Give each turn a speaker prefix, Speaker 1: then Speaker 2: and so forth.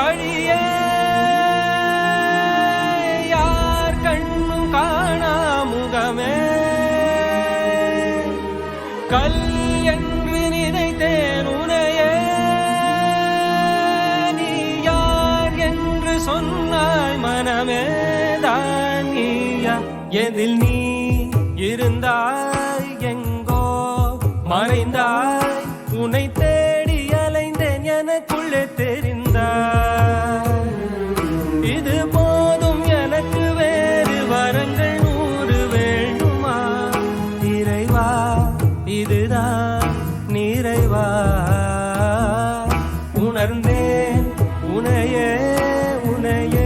Speaker 1: வழிய யார் கண்ணும் காணா முகமே? கல் என்று நினைத்தேன் உனைய. நீ யார் என்று சொன்னாய் மனமே? எதில் நீ இருந்தாய் எங்கோ? மறைந்தாய் உனைத்தே இதுதான் நிறைவா? உணர்ந்தேன் உனையே உனையே.